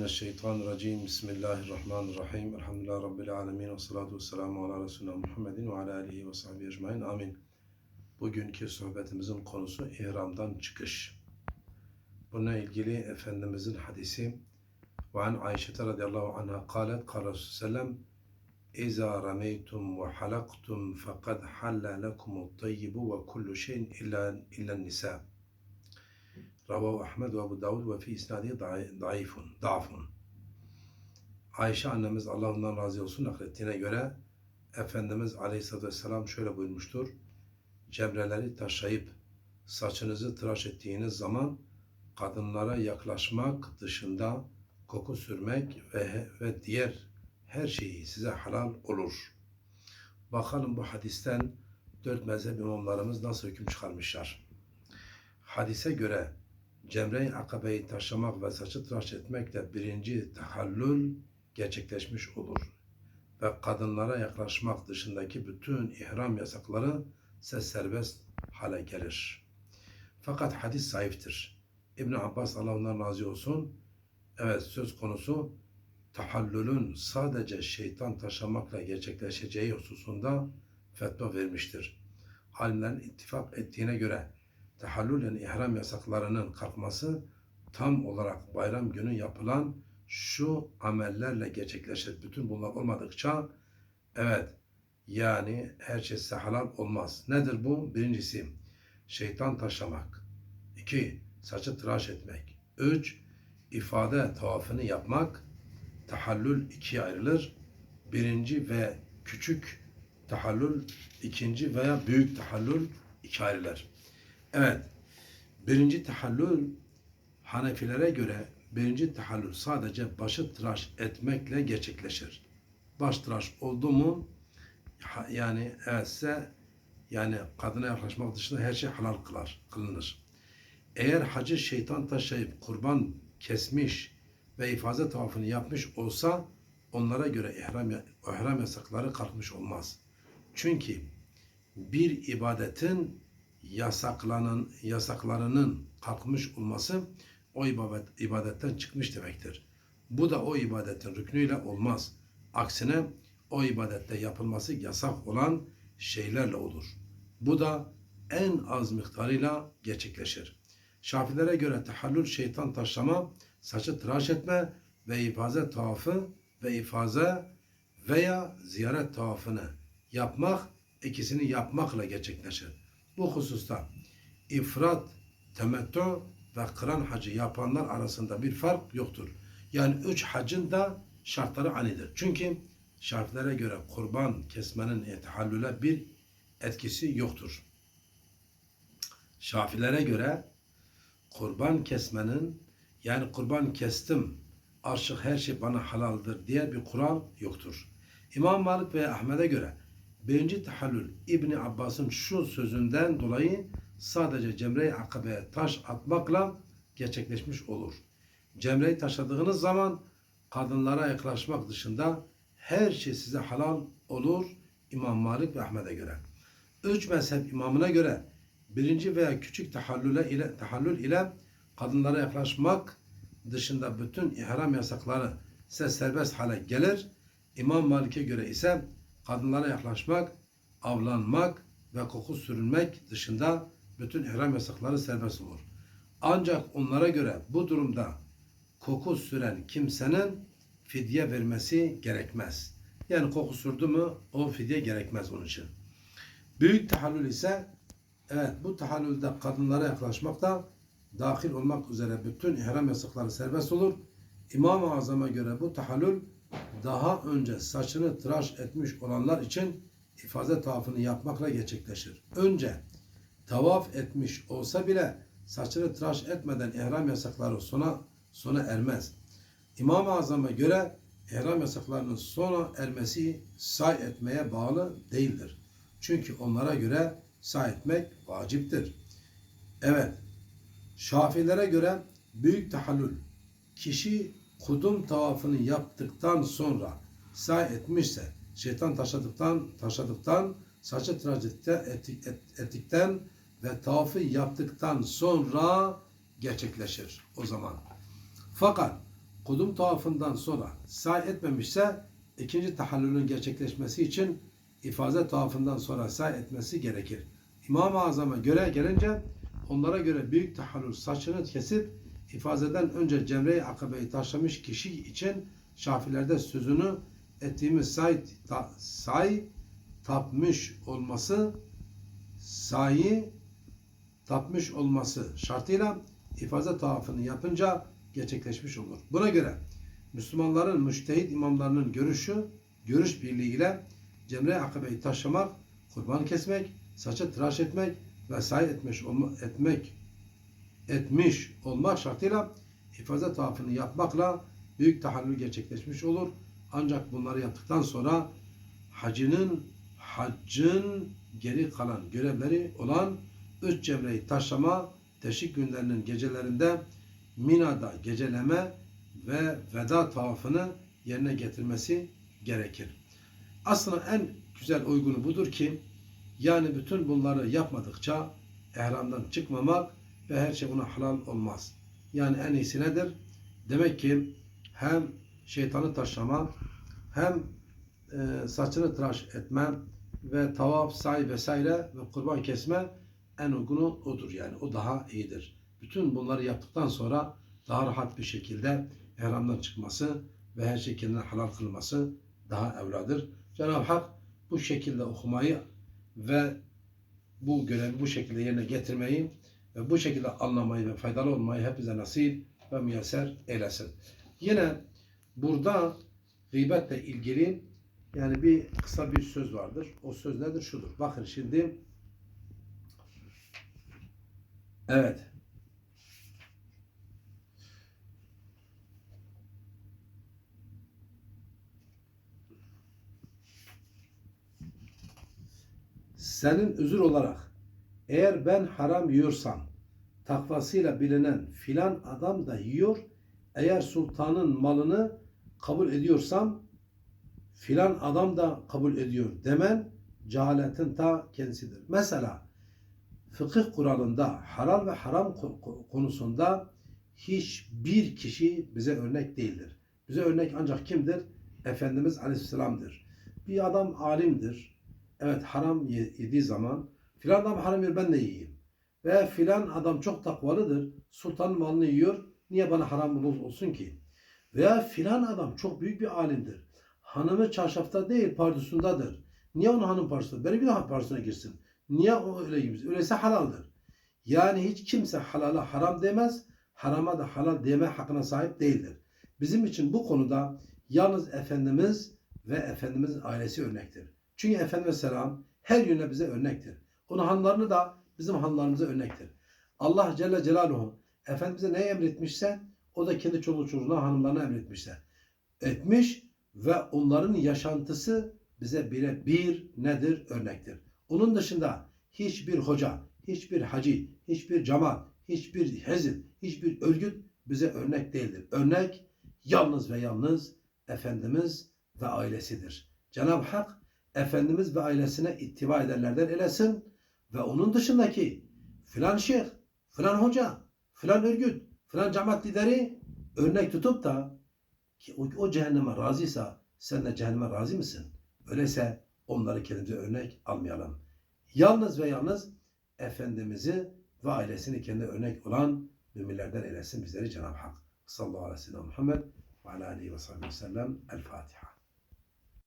Euzubillahimineşşeytanirracim. Bismillahirrahmanirrahim. Elhamdülillahi Rabbil alemin. Ve salatu ve selamu ala Resulina Muhammedin ve ala alihi ve sahbihi ecmain. Amin. Bugünkü sohbetimizin konusu ihramdan çıkış. Bununla ilgili Efendimizin hadisi ve an Ayşe radıyallahu anha kalet kâle sellem İza rameytum ve halaktum fekad halla lekumut tayyibu ve kullu şeyin illa, illa nisa. Ravahu Ahmed ve Ebu Davud ve fi isnadi daifun, da'fun. Ayşe annemiz Allah ondan razı olsun naklettiğine göre Efendimiz Aleyhisselatü Vesselam şöyle buyurmuştur. Cemreleri taşıyıp saçınızı tıraş ettiğiniz zaman kadınlara yaklaşmak dışında koku sürmek ve, ve diğer her şeyi size halal olur. Bakalım bu hadisten dört mezhep imamlarımız nasıl hüküm çıkarmışlar. Hadise göre Cemre-i Akabe'yi taşımak ve saçı tıraş etmekle birinci tahallül gerçekleşmiş olur. Ve kadınlara yaklaşmak dışındaki bütün ihram yasakları ise serbest hale gelir. Fakat hadis zayıftır. İbn Abbas Allah ondan razı olsun. Evet söz konusu tahallülün sadece şeytan taşımakla gerçekleşeceği hususunda fetva vermiştir. Alimlerin ittifak ettiğine göre tahallül yani ihram yasaklarının kalkması tam olarak bayram günü yapılan şu amellerle gerçekleşir. Bütün bunlar olmadıkça evet yani her şey size halal olmaz. Nedir bu? Birincisi şeytan taşlamak. İki, saçı tıraş etmek. Üç, ifade tavafını yapmak. Tahallül ikiye ayrılır. Birinci ve küçük tahallül, ikinci veya büyük tahallül ikiye ayrılır. Evet, birinci tahallül Hanefilere göre birinci tahallül sadece başı tıraş etmekle gerçekleşir. Baş tıraş oldu mu yani evetse yani kadına yaklaşmak dışında her şey halal kılar, kılınır. Eğer hacı şeytan taşıyıp kurban kesmiş ve ifaze tavafını yapmış olsa onlara göre ihram, ihram yasakları kalkmış olmaz. Çünkü bir ibadetin yasaklanan, yasaklarının kalkmış olması o ibadet, ibadetten çıkmış demektir. Bu da o ibadetin rüknüyle olmaz. Aksine o ibadette yapılması yasak olan şeylerle olur. Bu da en az miktarıyla gerçekleşir. Şafilere göre tahallül şeytan taşlama, saçı tıraş etme ve ifaze tavafı ve ifaze veya ziyaret tavafını yapmak ikisini yapmakla gerçekleşir. Bu hususta ifrat, temettü ve kıran hacı yapanlar arasında bir fark yoktur. Yani üç hacın da şartları anidir. Çünkü şartlara göre kurban kesmenin tahallüle bir etkisi yoktur. Şafilere göre kurban kesmenin yani kurban kestim artık her şey bana halaldır diye bir kural yoktur. İmam Malik ve Ahmet'e göre birinci tahallül İbni Abbas'ın şu sözünden dolayı sadece Cemre-i Akabe'ye taş atmakla gerçekleşmiş olur. Cemre'yi taşladığınız zaman kadınlara yaklaşmak dışında her şey size halal olur İmam Malik ve Ahmet'e göre. Üç mezhep imamına göre birinci veya küçük tahallüle ile, tahallül ile kadınlara yaklaşmak dışında bütün ihram yasakları size serbest hale gelir. İmam Malik'e göre ise kadınlara yaklaşmak, avlanmak ve koku sürünmek dışında bütün ihram yasakları serbest olur. Ancak onlara göre bu durumda koku süren kimsenin fidye vermesi gerekmez. Yani koku sürdü mü o fidye gerekmez onun için. Büyük tahallül ise evet bu tahallülde kadınlara yaklaşmak da dahil olmak üzere bütün ihram yasakları serbest olur. İmam-ı Azam'a göre bu tahallül daha önce saçını tıraş etmiş olanlar için ifaze tavafını yapmakla gerçekleşir. Önce tavaf etmiş olsa bile saçını tıraş etmeden ihram yasakları sona sona ermez. İmam-ı Azam'a göre ihram yasaklarının sona ermesi say etmeye bağlı değildir. Çünkü onlara göre say etmek vaciptir. Evet, Şafilere göre büyük tahallül kişi kudum tavafını yaptıktan sonra say etmişse şeytan taşadıktan taşadıktan saçı tıraş ettik, et, ettikten ve tavafı yaptıktan sonra gerçekleşir o zaman. Fakat kudum tavafından sonra sa'i etmemişse ikinci tahallülün gerçekleşmesi için ifaze tavafından sonra sa'i etmesi gerekir. İmam-ı Azam'a göre gelince onlara göre büyük tahallül saçını kesip ifazeden önce cemre-i akabeyi taşlamış kişi için şafilerde sözünü ettiğimiz say, ta, say tapmış olması sayı tapmış olması şartıyla ifaze tavafını yapınca gerçekleşmiş olur. Buna göre Müslümanların müştehit imamlarının görüşü, görüş birliğiyle cemre akabeyi taşlamak, kurban kesmek, saçı tıraş etmek ve say etmiş etmek etmiş olmak şartıyla ifaze tavafını yapmakla büyük tahallül gerçekleşmiş olur. Ancak bunları yaptıktan sonra hacının haccın geri kalan görevleri olan üç cemreyi taşlama teşrik günlerinin gecelerinde Mina'da geceleme ve veda tavafını yerine getirmesi gerekir. Aslında en güzel uygunu budur ki yani bütün bunları yapmadıkça ihramdan çıkmamak ve her şey ona halal olmaz. Yani en iyisi nedir? Demek ki hem şeytanı taşlama hem e, saçını tıraş etme ve tavaf, say vesaire ve kurban kesme en uygunu odur yani. O daha iyidir. Bütün bunları yaptıktan sonra daha rahat bir şekilde ihramdan çıkması ve her şey kendine halal kılması daha evladır. Cenab-ı Hak bu şekilde okumayı ve bu görevi bu şekilde yerine getirmeyi ve bu şekilde anlamayı ve faydalı olmayı hepimize nasip ve müyesser eylesin. Yine burada gıybetle ilgili yani bir kısa bir söz vardır. O söz nedir? Şudur. Bakın şimdi evet senin özür olarak eğer ben haram yiyorsam takvasıyla bilinen filan adam da yiyor. Eğer sultanın malını kabul ediyorsam filan adam da kabul ediyor demen cehaletin ta kendisidir. Mesela fıkıh kuralında halal ve haram konusunda hiçbir kişi bize örnek değildir. Bize örnek ancak kimdir? Efendimiz Aleyhisselam'dır. Bir adam alimdir. Evet haram yediği zaman filan adam haram yer ben de yiyeyim. Ve filan adam çok takvalıdır. Sultanın malını yiyor. Niye bana haram olsun ki? Veya filan adam çok büyük bir alimdir. Hanımı çarşafta değil pardusundadır. Niye onun hanım parçasında? Benim bir daha parçasına girsin. Niye o öyle gibi? Öyleyse halaldır. Yani hiç kimse halala haram demez. Harama da halal deme hakkına sahip değildir. Bizim için bu konuda yalnız Efendimiz ve Efendimizin ailesi örnektir. Çünkü Efendimiz Selam her yöne bize örnektir. Onun hanlarını da bizim hanlarımıza örnektir. Allah Celle Celaluhu Efendimiz'e ne emretmişse o da kendi çoluk çocuğuna hanımlarına emretmişse etmiş ve onların yaşantısı bize bire bir nedir örnektir. Onun dışında hiçbir hoca, hiçbir hacı, hiçbir cemaat, hiçbir hezib, hiçbir örgüt bize örnek değildir. Örnek yalnız ve yalnız Efendimiz ve ailesidir. Cenab-ı Hak Efendimiz ve ailesine ittiba edenlerden eylesin ve onun dışındaki filan şeyh, filan hoca, filan örgüt, filan cemaat lideri örnek tutup da ki o, o cehenneme razıysa sen de cehenneme razı mısın? Öyleyse onları kendimize örnek almayalım. Yalnız ve yalnız Efendimiz'i ve ailesini kendi örnek olan müminlerden eylesin bizleri Cenab-ı Hak. Sallallahu aleyhi ve sellem Muhammed ve aleyhi ve sellem El Fatiha.